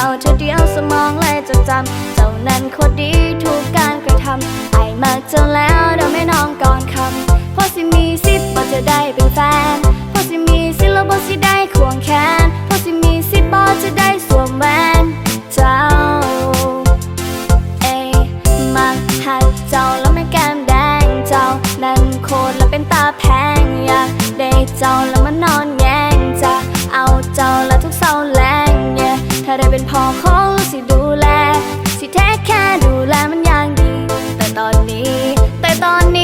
จ้าเธอเดียวสมองเลยจะจำ เจ้านั้นโคตรดีทุกการกระทำไอมากเจนแล้วเราไม่นองก่อนคำเพราะสิมีสิทปบ่จะได้เป็นแฟนเพราะสิมีสิทธิ์ลบ่สิได้ควงแขนเพราะสิมีสิทบ่จะได้สวมแหวน on me.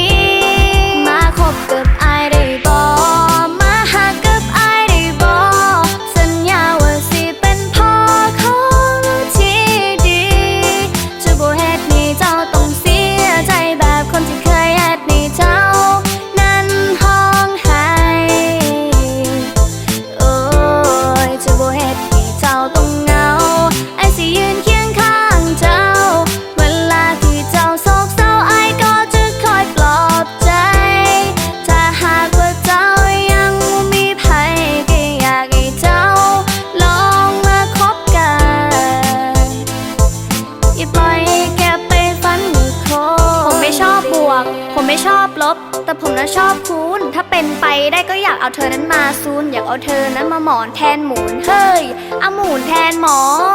ไม่ชอบลบ แต่ผมนะชอบคูณ ถ้าเป็นไปได้ก็อยากเอาเธอนั้นมาซูน อยากเอาเธอนั้นมาหมอนแทนหมุน เฮ้ยเอาหมุนแทนหมอน